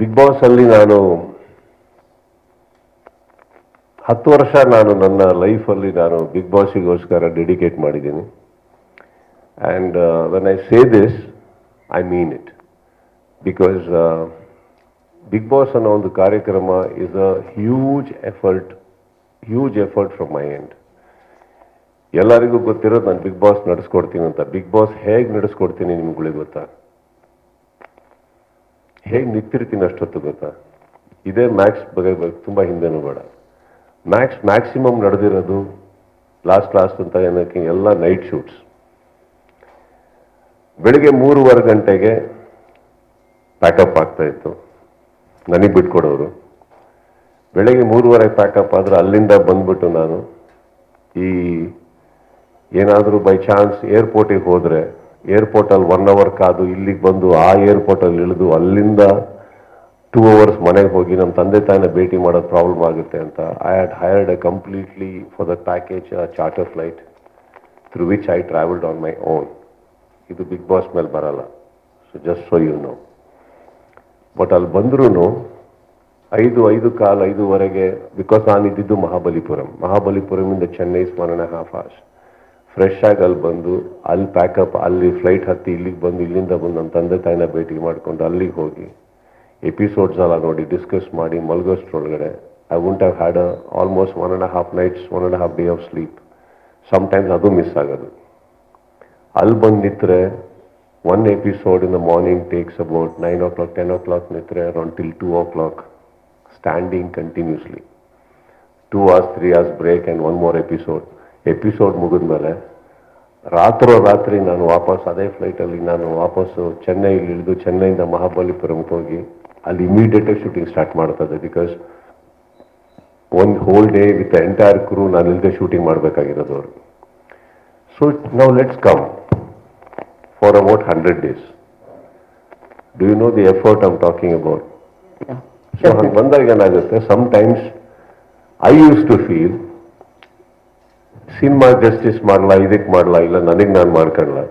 Big boss ಅಲ್ಲಿ ನಾನು ಹತ್ತು ವರ್ಷ ನಾನು ನನ್ನ ಲೈಫಲ್ಲಿ ನಾನು ಬಿಗ್ ಬಾಸಿಗೋಸ್ಕರ ಡೆಡಿಕೇಟ್ ಮಾಡಿದ್ದೀನಿ. And when I say this I mean it because Bigg Boss ಅನ್ನೋ ಒಂದು ಕಾರ್ಯಕ್ರಮ is a huge effort huge effort from my end ಎಲ್ಲರಿಗೂ ಗೊತ್ತಿರೋದು ನಾನು ಬಿಗ್ ಬಾಸ್ ನಡೆಸ್ಕೊಡ್ತೀನಿ ಅಂತ. ಬಿಗ್ ಬಾಸ್ ಹೇಗೆ ನಡೆಸ್ಕೊಡ್ತೀನಿ ನಿಮ್ಗಳಿಗೆ ಗೊತ್ತಾ? ಹೇಗೆ ನಿಂತಿರ್ತೀನಿ ಅಷ್ಟೊತ್ತು ಗೊತ್ತಾ? ಇದೇ ಮ್ಯಾಕ್ಸ್ ಬಗ್ಗೆ ತುಂಬ ಹಿಂದೆನೂ ಬೇಡ. ಮ್ಯಾಕ್ಸ್ ಮ್ಯಾಕ್ಸಿಮಮ್ ನಡೆದಿರೋದು ಲಾಸ್ಟ್ ಲಾಸ್ಟ್ ಅಂತ ಏನಕ್ಕೆ ಎಲ್ಲ ನೈಟ್ ಶೂಟ್ಸ್ ಬೆಳಿಗ್ಗೆ ಮೂರುವರೆ ಗಂಟೆಗೆ ಪ್ಯಾಕಪ್ ಆಗ್ತಾ ಇತ್ತು. ನನಗೆ ಬಿಟ್ಕೊಡೋರು. ಬೆಳಗ್ಗೆ ಮೂರುವರೆ ಪ್ಯಾಕಪ್ ಆದರೆ ಅಲ್ಲಿಂದ ಬಂದ್ಬಿಟ್ಟು ನಾನು ಈ ಏನಾದರೂ ಬೈ ಚಾನ್ಸ್ ಏರ್ಪೋರ್ಟಿಗೆ ಹೋದರೆ ಏರ್ಪೋರ್ಟಲ್ಲಿ ಒನ್ ಅವರ್ ಕಾದು ಇಲ್ಲಿಗೆ ಬಂದು ಆ ಏರ್ಪೋರ್ಟಲ್ಲಿ ಇಳಿದು ಅಲ್ಲಿಂದ ಟೂ ಅವರ್ಸ್ ಮನೆಗೆ ಹೋಗಿ ನಮ್ಮ ತಂದೆ ತಾಯಿನ ಭೇಟಿ ಮಾಡೋದು ಪ್ರಾಬ್ಲಮ್ ಆಗುತ್ತೆ ಅಂತ. I had hired a completely for the package charter flight through which I travelled on my own ಇದು ಬಿಗ್ ಬಾಸ್ ಮೇಲೆ ಬರಲ್ಲ. So just so you know but ಅಲ್ಲಿ ಬಂದ್ರೂ ಐದು ಐದು ಕಾಲು ಐದುವರೆಗೆ ಬಿಕಾಸ್ ನಾನು ಇದ್ದಿದ್ದು ಮಹಾಬಲಿಪುರಂ. ಮಹಾಬಲಿಪುರಮಿಂದ ಚೆನ್ನೈ ಸ್ಮರಣೆ ಹಾಫ್ ಅವರ್ಸ್ ಫ್ರೆಶ್ ಆಗಿ ಅಲ್ಲಿ ಬಂದು, ಅಲ್ಲಿ ಪ್ಯಾಕಪ್ ಅಲ್ಲಿ ಫ್ಲೈಟ್ ಹತ್ತಿ ಇಲ್ಲಿಗೆ ಬಂದು, ಇಲ್ಲಿಂದ ಬಂದು ನನ್ನ ತಂದೆ ತಾಯಿನ ಭೇಟಿ ಮಾಡಿಕೊಂಡು ಅಲ್ಲಿಗೆ ಹೋಗಿ ಎಪಿಸೋಡ್ಸ್ ಎಲ್ಲ ನೋಡಿ ಡಿಸ್ಕಸ್ ಮಾಡಿ, ಮಲಗೋಷ್ಟ್ರೊಳಗಡೆ I won't have had almost one and half nights one and half day of sleep sometimes ಅದು ಮಿಸ್ ಆಗೋದು. ಅಲ್ಲಿ ಬಂದು ನಿಂತರೆ one episode in the morning takes about nine o'clock ten o'clock ನಿಂತರೆ around till two o'clock standing continuously two hours three hours break and one more episode episode ಮುಗಿದ್ಮೇಲೆ ರಾತ್ರೋ ರಾತ್ರಿ ನಾನು ವಾಪಸ್ ಅದೇ ಫ್ಲೈಟಲ್ಲಿ ನಾನು ವಾಪಸ್ಸು ಚೆನ್ನೈಲಿ ಇಳಿದು ಚೆನ್ನೈಯಿಂದ ಮಹಾಬಲಿಪುರಂಗೆ ಹೋಗಿ ಅಲ್ಲಿ ಇಮಿಡಿಯೇಟಾಗಿ ಶೂಟಿಂಗ್ ಸ್ಟಾರ್ಟ್ ಮಾಡ್ತದೆ ಬಿಕಾಸ್ ಒಂದು whole day with entire crew ನಾನು ಇಲ್ಲದೆ ಶೂಟಿಂಗ್ ಮಾಡಬೇಕಾಗಿರೋದು ಅವರು. ಸೊ ನಾವು let's come for about hundred days do you know the effort I'm talking about so ಹಂಗೆ ಬಂದಾಗ ಏನಾಗುತ್ತೆ? Some times I use to feel cinema justice ಮಾಡಲ್ಲ ಇದಕ್ಕೆ ಮಾಡಲ್ಲ ಇಲ್ಲ ನನಗೆ ನಾನು ಮಾಡ್ಕೊಳ್ಳಲ್ಲ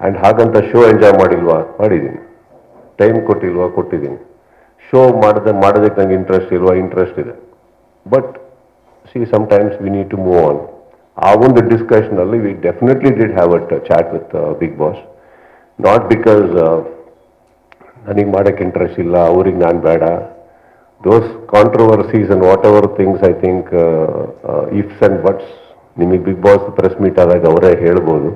ಆ್ಯಂಡ್ ಹಾಗಂತ ಶೋ ಎಂಜಾಯ್ ಮಾಡಿಲ್ವಾ? ಮಾಡಿದ್ದೀನಿ ಟೈಮ್ ಕೊಟ್ಟಿಲ್ವಾ? ಕೊಟ್ಟಿದ್ದೀನಿ ಶೋ ಮಾಡದೆ ಮಾಡೋದಕ್ಕೆ ನಂಗೆ ಇಂಟ್ರೆಸ್ಟ್ ಇಲ್ವಾ? ಇಂಟ್ರೆಸ್ಟ್ ಇದೆ. But see sometimes we need to move on ಆ ಒಂದು ಡಿಸ್ಕಷನಲ್ಲಿ we definitely did have at chat with Big Boss not because ನನಗೆ ಮಾಡೋಕ್ಕೆ ಇಂಟ್ರೆಸ್ಟ್ ಇಲ್ಲ, ಅವ್ರಿಗೆ ನಾನು ಬೇಡ. Those controversies and whatever things I think ifs and buts ನಿಮಗೆ ಬಿಗ್ ಬಾಸ್ ಪ್ರೆಸ್ ಮೀಟ್ ಆದಾಗ ಅವರೇ ಹೇಳ್ಬೋದು.